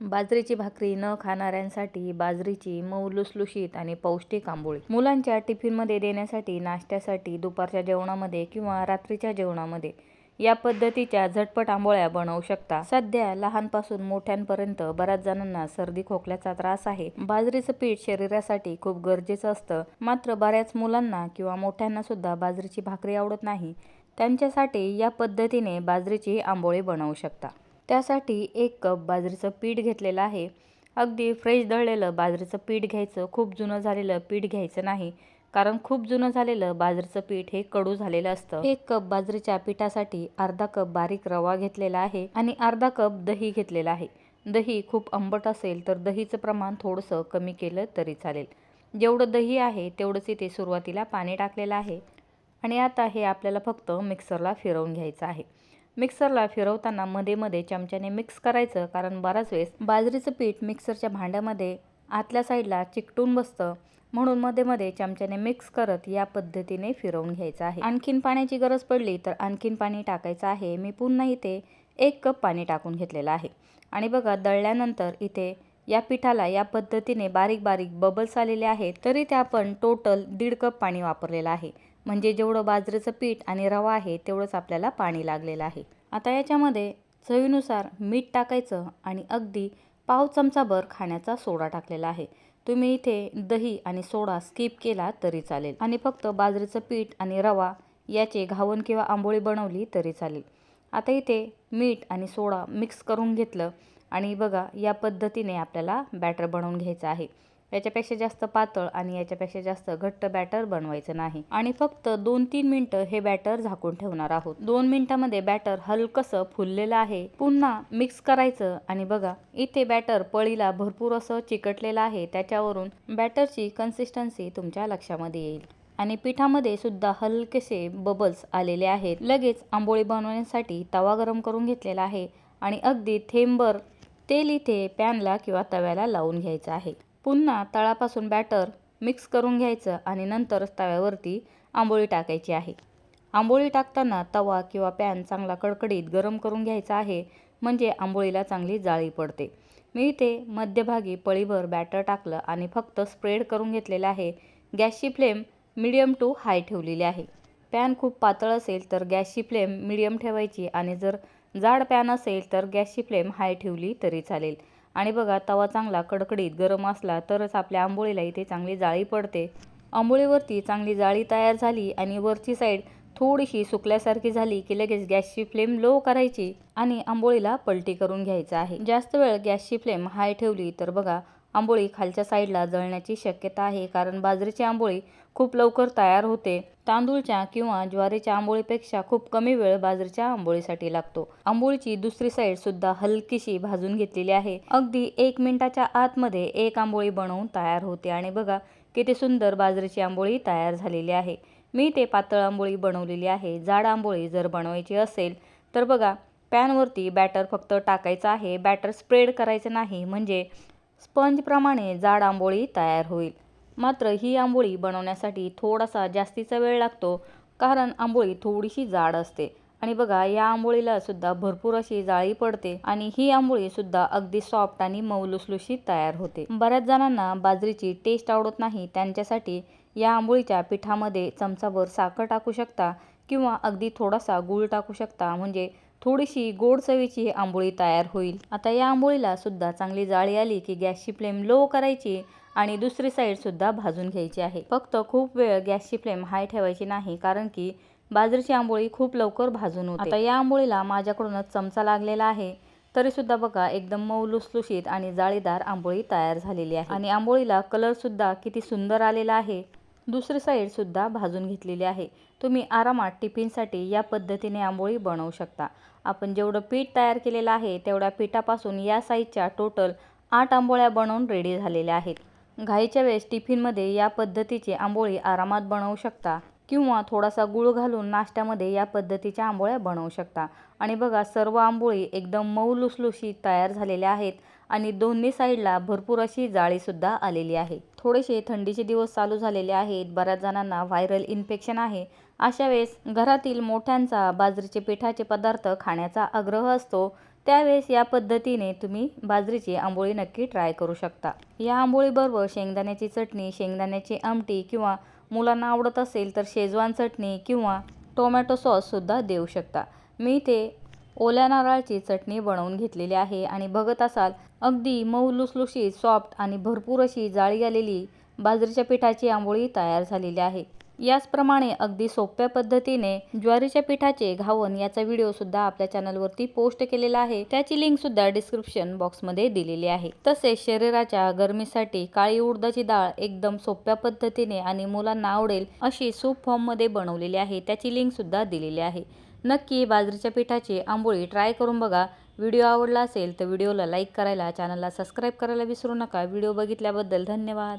बाजरीची भाकरी न खाणाऱ्यांसाठी बाजरीची मऊ लुसलुशीत आणि पौष्टिक आंबोळी. मुलांच्या टिफिनमध्ये देण्यासाठी नाश्त्यासाठी दुपारच्या जेवणामध्ये किंवा रात्रीच्या जेवणामध्ये या पद्धतीच्या झटपट आंबोळ्या बनवू शकता. सध्या लहानपासून मोठ्यांपर्यंत बऱ्याच जणांना सर्दी खोकल्याचा त्रास आहे. बाजरीचं पीठ शरीरासाठी खूप गरजेचं असतं. मात्र बऱ्याच मुलांना किंवा मोठ्यांना सुद्धा बाजरीची भाकरी आवडत नाही. त्यांच्यासाठी या पद्धतीने बाजरीची आंबोळी बनवू शकता. त्यासाठी एक कप बाजरीचं पीठ घेतलेलं आहे. अगदी फ्रेश दळलेलं बाजरीचं पीठ घ्यायचं. खूप जुनं झालेलं पीठ घ्यायचं नाही. कारण खूप जुनं झालेलं बाजरीचं पीठ हे कडू झालेलं असतं. एक कप बाजरीच्या पिठासाठी अर्धा कप बारीक रवा घेतलेला आहे आणि अर्धा कप दही घेतलेला आहे. दही खूप आंबट असेल तर दहीचं प्रमाण थोडंसं कमी केलं तरी चालेल. जेवढं दही आहे तेवढंच इथे सुरुवातीला पाणी टाकलेलं आहे. आणि आता हे आपल्याला फक्त मिक्सरला फिरवून घ्यायचं आहे. मिक्सरला फिरवताना मध्ये मध्ये चमच्याने मिक्स करायचं कारण बराच वेळेस बाजरीचं पीठ मिक्सरच्या भांड्यामध्ये आतल्या साईडला चिकटून बसतं. म्हणून मध्ये मध्ये चमच्याने मिक्स करत या पद्धतीने फिरवून घ्यायचं आहे. आणखीन पाण्याची गरज पडली तर आणखीन पाणी टाकायचं आहे. मी पुन्हा इथे एक कप पाणी टाकून घेतलेलं आहे. आणि बघा दळल्यानंतर इथे या पिठाला या पद्धतीने बारीक बारीक बबल्स आलेले आहेत. तरी ते आपण टोटल दीड कप पाणी वापरलेलं आहे. म्हणजे जेवढं बाजरीचं पीठ आणि रवा आहे तेवढंच आपल्याला पाणी लागलेलं आहे. आता याच्यामध्ये चवीनुसार मीठ टाकायचं आणि अगदी पाव चमचाभर खाण्याचा सोडा टाकलेला आहे. तुम्ही इथे दही आणि सोडा स्किप केला तरी चालेल. आणि फक्त बाजरीचं पीठ आणि रवा याचे घावन किंवा आंबोळी बनवली तरी चालेल. आता इथे मीठ आणि सोडा मिक्स करून घेतलं आणि बघा या पद्धतीने आपल्याला बॅटर बनवून घ्यायचं आहे. याच्यापेक्षा जास्त पातळ आणि याच्यापेक्षा जास्त घट्ट बॅटर बनवायचं नाही. आणि फक्त दोन तीन मिनटं हे बॅटर झाकून ठेवणार आहोत. दोन मिनिटांमध्ये बॅटर हलकसं फुललेलं आहे. पुन्हा मिक्स करायचं आणि बघा इथे बॅटर पळीला भरपूर असं चिकटलेलं आहे. त्याच्यावरून बॅटरची कन्सिस्टन्सी तुमच्या लक्षामध्ये येईल. आणि पिठामध्ये सुद्धा हलकेसे बबल्स आलेले आहेत. लगेच आंबोळी बनवण्यासाठी तवा गरम करून घेतलेला आहे. आणि अगदी थेंबर तेल इथे पॅनला किंवा तव्याला लावून घ्यायचं आहे. पुन्हा तळापासून बॅटर मिक्स करून घ्यायचं आणि नंतरच तव्यावरती आंबोळी टाकायची आहे. आंबोळी टाकताना तवा किंवा पॅन चांगला कडकडीत गरम करून घ्यायचा आहे म्हणजे आंबोळीला चांगली जाळी पडते. मी इथे मध्यभागी पळीभर बॅटर टाकलं आणि फक्त स्प्रेड करून घेतलेलं आहे. गॅसची फ्लेम मिडियम टू हाय ठेवलेली आहे. पॅन खूप पातळ असेल तर गॅसची फ्लेम मिडियम ठेवायची आणि जर जाड पॅन असेल तर गॅसची फ्लेम हाय ठेवली तरी चालेल. आणि बघा तवा चांगला कडकडीत गरम असला तरच आपल्या आंबोळीला इथे चांगली जाळी पडते. आंबोळीवरती चांगली जाळी तयार झाली आणि वरची साईड थोडीशी सुकल्यासारखी झाली की लगेच गॅसची फ्लेम लो करायची आणि आंबोळीला पलटी करून घ्यायचं आहे. जास्त वेळ गॅसची फ्लेम हाय ठेवली तर बघा आंबोळी खालच्या साईडला जळण्याची शक्यता आहे. कारण बाजरीची आंबोळी खूप लवकर तयार होते. तांदूळच्या किंवा ज्वारीच्या आंबोळीपेक्षा खूप कमी वेळ बाजरीच्या आंबोळीसाठी लागतो. आंबोळीची दुसरी साईड सुद्धा हलकीशी भाजून घेतलेली आहे. अगदी एक मिनिटाच्या आतमध्ये एक आंबोळी बनवून तयार होते आणि बघा किती सुंदर बाजरीची आंबोळी तयार झालेली आहे. मी ते पातळ आंबोळी बनवलेली आहे. जाड आंबोळी जर बनवायची असेल तर बघा पॅनवरती बॅटर फक्त टाकायचं आहे. बॅटर स्प्रेड करायचं नाही. म्हणजे स्पंजप्रमाणे जाड आंबोळी तयार होईल. मात्र ही आंबोळी बनवण्यासाठी थोडासा जास्तीचा वेळ लागतो कारण आंबोळी थोडीशी जाड असते. आणि बघा या आंबोळीला सुद्धा भरपूर अशी जाळी पडते आणि ही आंबोळी सुद्धा अगदी सॉफ्ट आणि मऊ लुसलुशीत तयार होते. बऱ्याच जणांना बाजरीची टेस्ट आवडत नाही. त्यांच्यासाठी या आंबोळीच्या पिठामध्ये चमचाभर साखर टाकू शकता किंवा अगदी थोडासा गूळ टाकू शकता. म्हणजे थोडीशी गोड चवीची आंबोळी तयार होईल. आता या आंबोळीला सुद्धा चांगली जाळी आली की गॅसची फ्लेम लो करायची आणि दुसरी साईडसुद्धा भाजून घ्यायची आहे. फक्त खूप वेळ गॅसची फ्लेम हाय ठेवायची नाही कारण की बाजरीची आंबोळी खूप लवकर भाजून होते. आता या आंबोळीला माझ्याकडूनच चमचा लागलेला आहे. तरी सुद्धा बघा एकदम मऊ लुसलुशीत आणि जाळीदार आंबोळी तयार झालेली आहे. आणि आंबोळीला कलर सुद्धा किती सुंदर आलेला आहे. दुसरी साईडसुद्धा भाजून घेतलेली आहे. तुम्ही आरामात टिफिनसाठी या पद्धतीने आंबोळी बनवू शकता. आपण जेवढं पीठ तयार केलेलं आहे तेवढ्या पिठापासून या साईजच्या टोटल आठ आंबोळ्या बनवून रेडी झालेल्या आहेत. घाईच्या वेळेस टिफिनमध्ये या पद्धतीची आंबोळी आरामात बनवू शकता. किंवा थोडासा गूळ घालून नाश्त्यामध्ये या पद्धतीच्या आंबोळ्या बनवू शकता. आणि बघा सर्व आंबोळी एकदम मऊ लुसलुशीत तयार झालेल्या आहेत आणि दोन्ही साईडला भरपूर अशी जाळीसुद्धा आलेली आहे. थोडेसे थंडीचे दिवस चालू झालेले आहेत. बऱ्याच जणांना व्हायरल इन्फेक्शन आहे. अशा वेळेस घरातील मोठ्यांचा बाजरीचे पिठाचे पदार्थ खाण्याचा आग्रह असतो. त्यावेळेस या पद्धतीने तुम्ही बाजरीची आंबोळी नक्की ट्राय करू शकता. या आंबोळीबरोबर शेंगदाण्याची चटणी शेंगदाण्याची आमटी किंवा मुलांना आवडत असेल तर शेजवान चटणी किंवा टोमॅटो सॉससुद्धा देऊ शकता. मी ते ओल्या नारळाची चटणी बनवून घेतलेली आहे आणि बघत असाल अगदी मऊ लुसलुशीत सॉफ्ट आणि भरपूर अशी जाळी आलेली बाजरीच्या पिठाची आंबोळी तयार झालेली आहे. याचप्रमाणे अगदी सोप्या पद्धतीने ज्वारीच्या पिठाचे घावन याचा व्हिडिओ सुद्धा आपल्या चॅनलवरती पोस्ट केलेला आहे. त्याची लिंक सुद्धा डिस्क्रिप्शन बॉक्समध्ये दिलेली आहे. तसेच शरीराच्या गरमीसाठी काळी उडदाची डाळ एकदम सोप्या पद्धतीने आणि मुलांना आवडेल अशी सूप फॉर्ममध्ये बनवलेली आहे. त्याची लिंक सुद्धा दिलेली आहे. नक्की बाजरीच्या पिठाची आंबोळी ट्राय करून बघा. व्हिडिओ आवडला असेल तर व्हिडिओला लाईक करायला चॅनलला सबस्क्राईब करायला विसरू नका. व्हिडिओ बघितल्याबद्दल धन्यवाद.